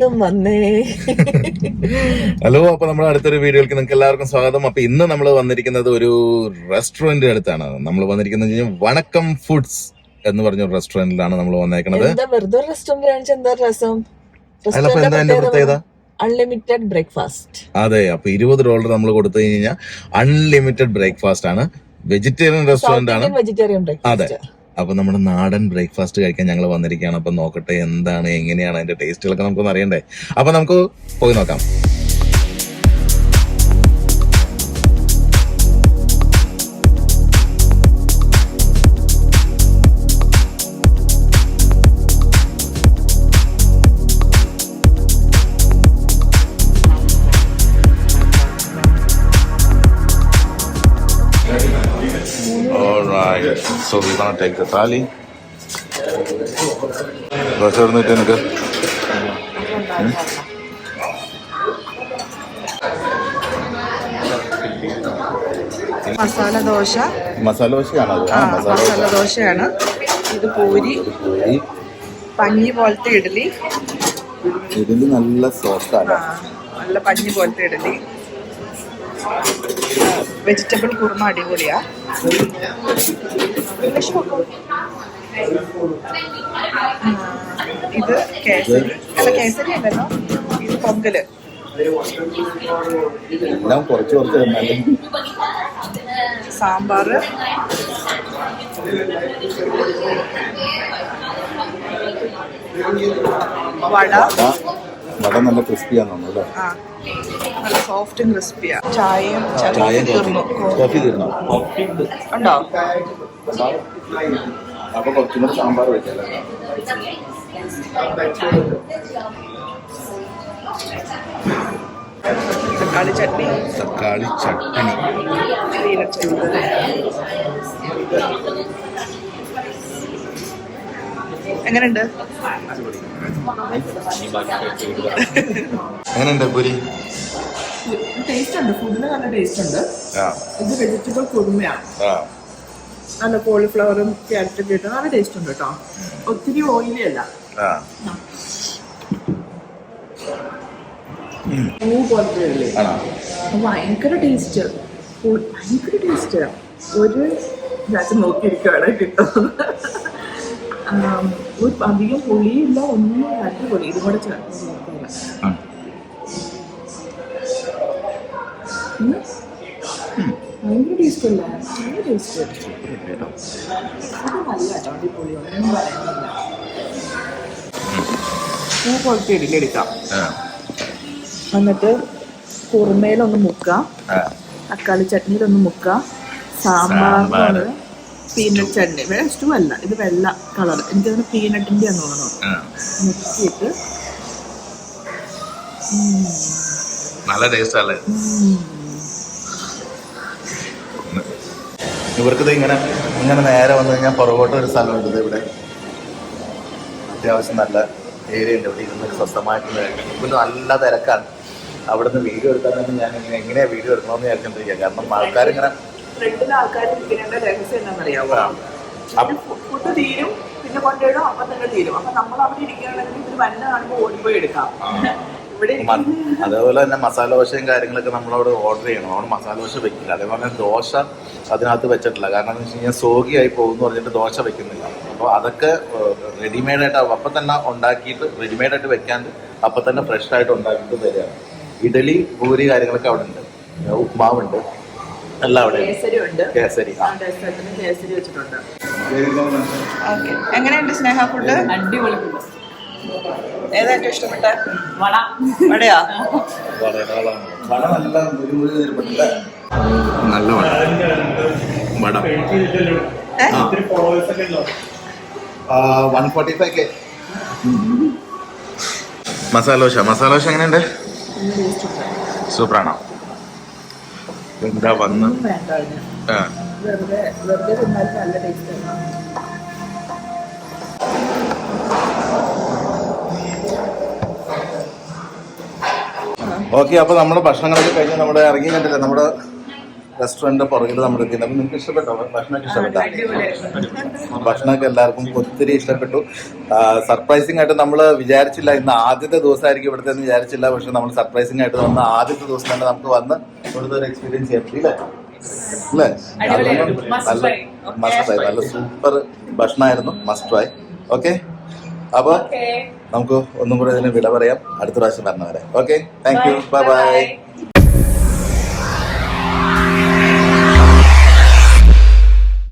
വീണ്ടും വന്നേ. ഹലോ അപ്പൊ നമ്മുടെ അടുത്തൊരു വീഡിയോയിലേക്ക് നിങ്ങൾക്ക് എല്ലാവർക്കും സ്വാഗതം. അപ്പൊ ഇന്ന് നമ്മൾ വന്നിരിക്കുന്നത് ഒരു റെസ്റ്റോറന്റ് അടുത്താണ്. നമ്മൾ വന്നിരിക്കുന്നത് വണക്കം ഫുഡ്സ് എന്ന് പറഞ്ഞ ഒരു റെസ്റ്റോറന്റിലാണ് നമ്മൾ വന്നേക്കുന്നത് വെറുതെ റെസ്റ്റോറന്റ് കാണിച്ച എന്താ രസം? പ്രത്യേകത? അൺലിമിറ്റഡ് ബ്രേക്ക്ഫാസ്റ്റ് അതെ അപ്പൊ ഇരുപത് ഡോളർ നമ്മൾ കൊടുത്തു കഴിഞ്ഞാൽ അൺലിമിറ്റഡ് ബ്രേക്ക്ഫാസ്റ്റ് ആണ്. വെജിറ്റേറിയൻ റെസ്റ്റോറന്റ് ആണ്. വെജിറ്റേറിയൻ അതെ. ബ്രേക്ക്ഫാസ്റ്റ് അപ്പൊ നമ്മുടെ നാടൻ ബ്രേക്ക്ഫാസ്റ്റ് കഴിക്കാൻ ഞങ്ങൾ വന്നിരിക്കുകയാണ്. അപ്പൊ നോക്കട്ടെ എന്താണ് എങ്ങനെയാണ് അതിന്റെ ടേസ്റ്റുകളൊക്കെ നമുക്കൊന്ന് അറിയണ്ടേ? അപ്പൊ നമുക്ക് പോയി നോക്കാം. So we're gonna take the thali. ഇരുന്നിട്ട് എനിക്ക് മസാല ദോശ. മസാല ദോശയാണോ മസാല മസാല ദോശ. ദോശയാണ്. ഇത് പൂരി. പൂരി. പഞ്ഞി പോലത്തെ ഇഡലി ഇഡ്ഡലി നല്ല ആ, നല്ല പഞ്ഞി പോലത്തെ ഇഡലി വെജിറ്റബിൾ കുറുമ അടിപൊളിയാ. ഇത് കേസരി. അല്ല കേസരി അല്ലല്ലോ. ഇത് പൊങ്കൽ. എല്ലാം കുറച്ച് കുറച്ച് സാമ്പാർ. സാമ്പാറ് വട. വട നല്ല ക്രിസ്പിയാന്ന് തോന്നുന്നു നല്ല സോഫ്റ്റും ക്രിസ്പിയാ ചായയും ചായ ചായയും തീർന്നു? കോഫി തീർന്നോ? ഉണ്ടോ? അപ്പൊ കുറച്ചും കൂടെ സാമ്പാർ വെച്ചല്ലോ? തക്കാളി ചട്നി. തക്കാളി ചട്നി. എങ്ങനെയുണ്ട്? എങ്ങനെയുണ്ട് പുരി? ടേസ്റ്റ് ഉണ്ട് ഫുഡിന് നല്ല ടേസ്റ്റ് ഉണ്ട് ആ. ഇത് വെജിറ്റബിൾ കുറുമയാണ്. നല്ല കോളിഫ്ലവറും ക്യാരറ്റും ഒക്കെ ഇട്ട് നല്ല ടേസ്റ്റ് ഉണ്ട് കേട്ടോ. ഒത്തിരി ഓയിലി അല്ല. ആ. പൂ പോലത്തെ ഭയങ്കര ടേസ്റ്റ് ഭയങ്കര ടേസ്റ്റ് ഒരു നോക്കിയിരിക്കുകയാണ് കിട്ടും ആം, ഒരു അധികം പുളിയില്ല ഒന്നും അടിപൊളി ഇതും കൂടെ ചേർത്ത് നോക്കില്ല ആ. ഭയങ്കര ടേസ്റ്റ് അല്ല? ഭയങ്കര ടേസ്റ്റ് ഇത് നല്ല കേട്ടോ അടിപൊളി ഒന്നും പറയുന്നില്ല പൂ. എന്നിട്ട് കുറുമയിലൊന്ന് മുക്ക. തക്കാളി ചട്നിയിലൊന്ന് മുക്ക. സാമ്പാറിന് സാമ്പാറ്. പീനട്ട് ചട്നി വേറെ സ്റ്റൂ അല്ല. ഇത് വെള്ള കളർ എനിക്കതിന് പീനട്ടിന്റെ എന്ന് തോന്നുന്നു ആ. മുക്കിയിട്ട് നല്ല ടേസ്റ്റ് അല്ലേ. ഇവർക്കിത് ഇങ്ങനെ ഇങ്ങനെ നേരെ വന്നു കഴിഞ്ഞാൽ പുറകോട്ട് ഒരു സ്ഥലമുണ്ട് ഇത് ഇവിടെ. അത്യാവശ്യം നല്ല ഏരിയ ഉണ്ട്. ഇവിടെ ഇരുന്ന് സ്വസ്ഥമായിട്ടുള്ള ഇവിടെ നല്ല തിരക്കാണ്. അവിടുന്ന് വീഡിയോ എടുക്കാൻ തന്നെ ഞാൻ ഇങ്ങനെ എങ്ങനെയാ വീഡിയോ എടുക്കണമെന്ന് വിചാരിച്ചോണ്ടിരിക്കുക കാരണം ആൾക്കാർ ഫ്രണ്ടിലെ ആൾക്കാർ ഇരിക്കേണ്ട രഹസ്യം എന്താണെന്നറിയാമോ ഫുഡ് തീരും പിന്നെ കൊണ്ടുപോയിടും അപ്പം തന്നെ തീരും. അപ്പൊ നമ്മൾ അവിടെ ഇരിക്കുകയാണെങ്കിൽ ഇതിൽ വന്ന കാണുമ്പോൾ ഓടിപ്പോയി എടുക്കാം. അതേപോലെ തന്നെ മസാല ദോശയും കാര്യങ്ങളൊക്കെ നമ്മളവിടെ ഓർഡർ ചെയ്യണം. അവിടെ മസാല ദോശ വെക്കില്ല. അതേപോലെ തന്നെ ദോശ അതിനകത്ത് വെച്ചിട്ടില്ല. കാരണം എന്ന് വെച്ച് കഴിഞ്ഞാൽ സോഗിയായി പോകുമെന്ന് പറഞ്ഞിട്ട് ദോശ വെക്കുന്നില്ല. അപ്പോൾ അതൊക്കെ റെഡിമെയ്ഡ് ആയിട്ട് അപ്പം തന്നെ ഉണ്ടാക്കിയിട്ട് റെഡിമെയ്ഡ് ആയിട്ട് വെക്കാണ്ട് അപ്പം തന്നെ ഫ്രഷ് ആയിട്ട് ഉണ്ടാക്കിയിട്ട് തരികയാണ് ഇഡലി പൂരി കാര്യങ്ങളൊക്കെ അവിടെ ഉണ്ട് ഉപ്മാവുണ്ട്. എല്ലാം അവിടെ കേസരി ഉണ്ട്. കേസരി ആ. ഡെസേർട്ടിന് കേസരി വെച്ചിട്ടുണ്ട്. ഓക്കെ. എങ്ങനെയുണ്ട് സ്നേഹ ഫുഡ്? അടിപൊളി ഏതാ ഏറ്റവും ഇഷ്ടപ്പെട്ട? വട. വടയാ? വട നല്ല വട. വട. ഏ? One forty five K masala dosa masala dosa എങ്ങനെയുണ്ട്? സൂപ്പറാണോ? എന്താ വന്ന്? ആ, ഓക്കെ അപ്പൊ നമ്മുടെ ഭക്ഷണങ്ങളൊക്കെ കഴിഞ്ഞ് നമ്മുടെ ഇറങ്ങി കണ്ടില്ലേ? നമ്മുടെ റെസ്റ്റോറന്റിന്റെ പുറകിൽ നമ്മൾ എത്തിയത് അപ്പം നിങ്ങൾക്ക് ഇഷ്ടപ്പെട്ടോ? ഭക്ഷണമൊക്കെ ഇഷ്ടപ്പെട്ടോ? ഭക്ഷണമൊക്കെ എല്ലാവർക്കും ഒത്തിരി ഇഷ്ടപ്പെട്ടു. സർപ്രൈസിംഗ് ആയിട്ട് നമ്മൾ വിചാരിച്ചില്ല ഇന്ന് ആദ്യത്തെ ദിവസമായിരിക്കും ഇവിടുത്തെ എന്ന് വിചാരിച്ചില്ല. പക്ഷെ നമ്മൾ സർപ്രൈസിംഗ് ആയിട്ട് വന്ന ആദ്യത്തെ ദിവസം തന്നെ നമുക്ക് വന്ന് ഇവിടുത്തെ ഒരു എക്സ്പീരിയൻസ് ചെയ്യാൻ പറ്റില്ലേ അല്ലേ? നല്ല try. മസ്റ്റ് ആയി നല്ല സൂപ്പർ ഭക്ഷണമായിരുന്നു. മസ്റ്റ് ആയി ഓക്കെ അപ്പോൾ നമുക്ക് ഒന്നും കൂടെ ഇതിന് വില പറയാം. അടുത്ത പ്രാവശ്യം വരണവരെ. Okay thank you bye bye